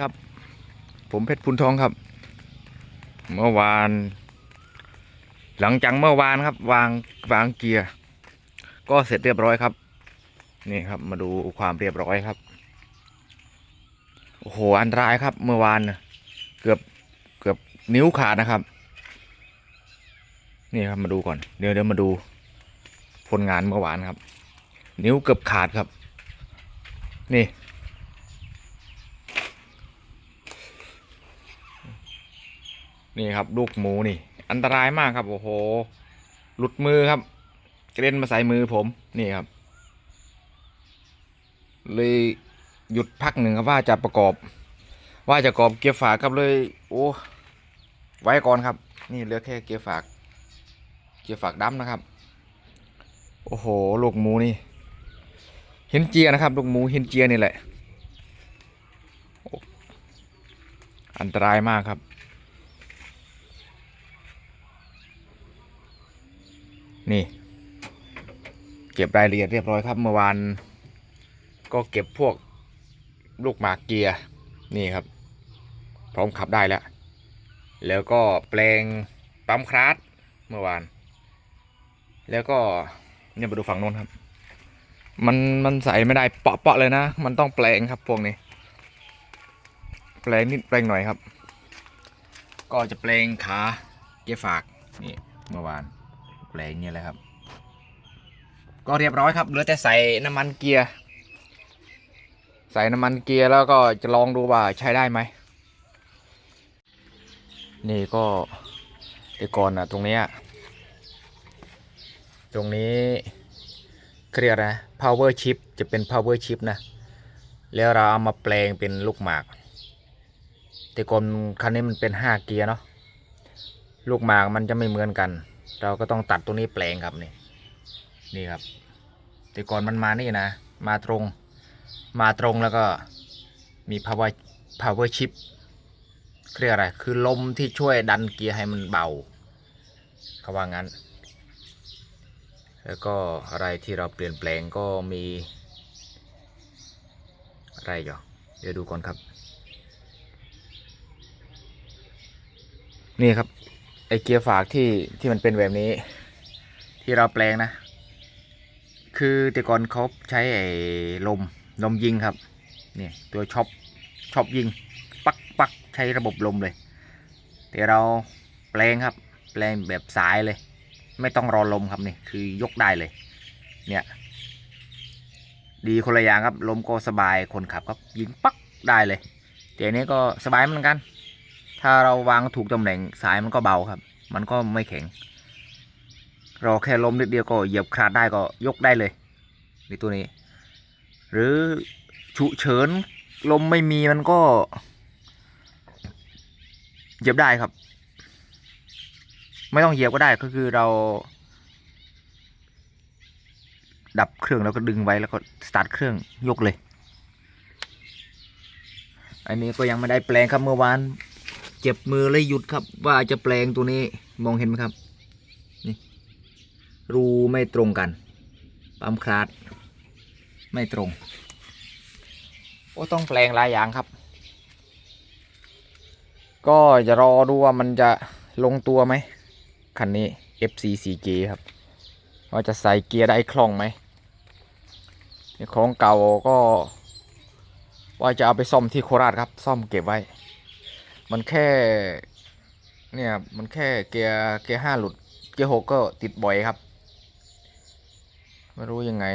ครับ ผมเพชรพุนทองครับ เมื่อวาน หลังจากเมื่อวานครับ วางวางเกียร์ ก็เสร็จเรียบร้อยครับ นี่ครับ มาดูความเรียบร้อยครับโอ้โหอันตรายครับ เมื่อวานเกือบเกือบนิ้วขาดนะครับ นี่ครับมาดูก่อนเดี๋ยวเดี๋ยวมาดูผลงานเมื่อวานครับ นิ้วเกือบขาดครับ นี่ นี่ครับลูกหมูนี่ อันตรายมากครับ โอ้โห หลุดมือครับ กระเด็นมาใส่มือผมนี่ครับ เลยหยุดพักหนึ่งครับว่าจะประกอบ ว่าจะประกอบเกียร์ฝากครับเลย โอ้ไว้ก่อนครับ นี่เหลือแค่เกียร์ฝาก เกียร์ฝากดำนะครับ โอ้โหลูกหมูนี่หินเจียนะครับลูกหมูหินเจียนี่แหละ อันตรายมากครับ นี่ เก็บรายละเอียดเรียบร้อยครับเมื่อวานก็เก็บพวกลูกหมากเกียร์นี่ครับ พร้อมขับได้แล้ว แล้วก็แปลงปั๊มคลาสเมื่อวาน แล้วก็เนี่ยมาดูฝั่งโน้นครับ มันมันใส่ไม่ได้เปาะๆเลยนะ มันต้องแปลงครับพวกนี้ แปลงนิดแปลงหน่อยครับ ก็จะแปลงขาเกียร์ฝากนี่เมื่อวาน แปลงเนี่ยแหละครับ ก็เรียบร้อยครับเหลือแต่ใส่น้ำมันเกียร์ใส่น้ำมันเกียร์แล้วก็จะลองดูว่าใช้ได้ไหม นี่ก็แต่ก่อนอะตรงเนี้ยตรงนี้เขาเรียกอะไรนะ power chip จะเป็น power chip นะ แล้วเราเอามาแปลงเป็นลูกหมาก แต่ก่อนคันนี้มันเป็น 5 เกียร์เนาะ ลูกหมากมันจะไม่เหมือนกัน เราก็ต้องตัดตรงนี้แปลงครับนี่นี่ครับ แต่ก่อนมันมานี่นะ มาตรง มาตรงแล้วก็มี power power chip เรียกอะไร คือลมที่ช่วยดันเกียร์ให้มันเบาเขาว่างั้น แล้วก็อะไรที่เราเปลี่ยนแปลงก็มี อะไรอยู่เดี๋ยวดูก่อนครับ นี่ครับ ไอเกียร์ฝากที่ที่มันเป็นแบบนี้ ที่เราแปลงนะ คือแต่ก่อนเขาใช้ไอลมลมยิงครับนี่ตัวช็อปช็อปยิง ปักปักใช้ระบบลมเลย แต่เราแปลงครับ แปลงแบบสายเลย ไม่ต้องรอลมครับนี่คือยกได้เลย เนี่ยดีคนละอย่างครับลมก็สบายคนขับครับยิงปักได้เลยแต่อันนี้ก็สบายเหมือนกัน ถ้าเราวางถูกตำแหน่งสายมันก็เบาครับ มันก็ไม่แข็งรอแค่ลมนิดเดียวก็เหยียบคลาดได้ก็ยกได้เลยในตัวนี้ หรือฉุเฉินลมไม่มีมันก็เหยียบได้ครับ ไม่ต้องเหยียบก็ได้ก็คือเรา ดับเครื่องแล้วก็ดึงไว้แล้วก็สตาร์ทเครื่องยกเลย อันนี้ก็ยังไม่ได้แปลงครับเมื่อวาน เจ็บมือเลยหยุดครับ ว่าจะแปลงตัวนี้มองเห็นไหมครับนี่รูไม่ตรงกันปั๊มคลาสไม่ตรงโอ้ต้องแปลงหลายอย่างครับ ก็จะรอดูว่ามันจะลงตัวไหมคันนี้ FC4G ครับ ว่าจะใส่เกียร์ได้คล่องไหมของเก่าก็ ว่าจะเอาไปซ่อมที่โคราชครับ ซ่อมเก็บไว้ มันแค่ เนี่ย มันแค่เกียร์เกียร์ห้าหลุด เกียร์หกก็ติดบ่อยครับ ไม่รู้ยังไง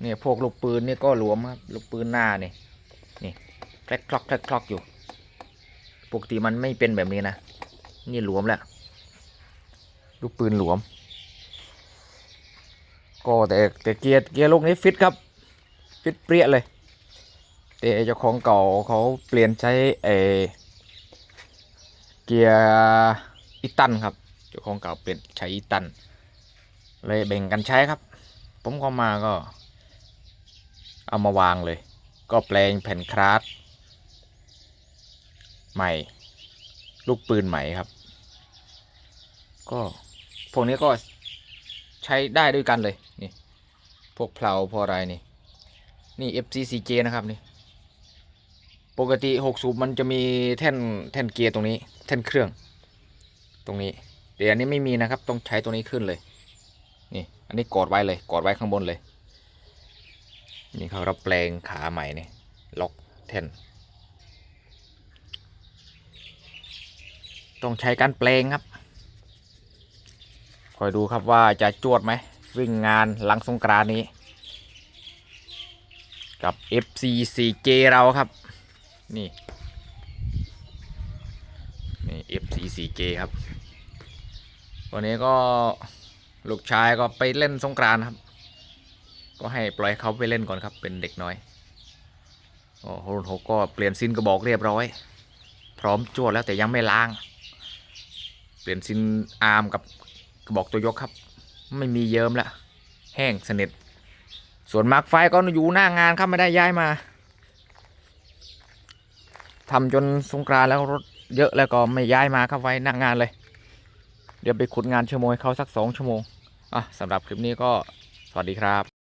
เนี่ยพวกลูกปืนนี่ก็หลวมครับ ลูกปืนหน้านี่ นี่แคลกคลอกแคลกคลอกอยู่ ปกติมันไม่เป็นแบบนี้นะ นี่หลวมแล้ว ลูกปืนหลวม ก็แต่แต่เกียร์เกียร์ลูกนี้ฟิตครับ ฟิตเปรี้ยเลยแต่เจ้าของเก่าเขาเปลี่ยนใช้เออ เกียร์อีตันครับเจ้าของเก่าเปลี่ยนใช้อีตัน เลยแบ่งกันใช้ครับ ผมก็มาก็ เอามาวางเลย ก็แปลงแผ่นคราสใหม่ ลูกปืนใหม่ครับ ก็พวกนี้ก็ใช้ได้ด้วยกันเลยนี่พวกเพลาพออะไรนี่นี่ FCCJ นะครับนี่ ปกติหกสูบมันจะมีแท่นแท่นเกียร์ตรงนี้ แท่นเครื่อง ตรงนี้แต่อันนี้ไม่มีนะครับ ต้องใช้ตัวนี้ขึ้นเลย นี่ อันนี้กอดไว้เลย กอดไว้ข้างบนเลย นี่เขารับแปลงขาใหม่นี่ล็อกแท่น ต้องใช้การแปลงครับ คอยดูครับว่าจะจวดไหม วิ่งงานหลังสงกรานนี้ กับ FC4J เราครับ นี่ นี่ FC4J ครับ วันนี้ก็ลูกชายก็ไปเล่นสงกรานครับ ก็ให้ปล่อยเขาไปเล่นก่อนครับ เป็นเด็กน้อยโอ้โหหกก็เปลี่ยนซินกระบอกเรียบร้อย พร้อมจวดแล้วแต่ยังไม่ล้าง เปลี่ยนซินอาร์มกับกระบอกตัวยกครับ ไม่มีเยิ้มแล้วแห้งสนิทส่วนมาร์คไฟก็อยู่หน้างานครับไม่ได้ย้ายมา ทำจนสงกรานต์แล้วรถเยอะแล้วก็ไม่ย้ายมาครับไว้นั่งงานเลย เดี๋ยวไปขุดงานชั่วโมงเขาสักสองชั่วโมงอะสำหรับคลิปนี้ก็สวัสดีครับ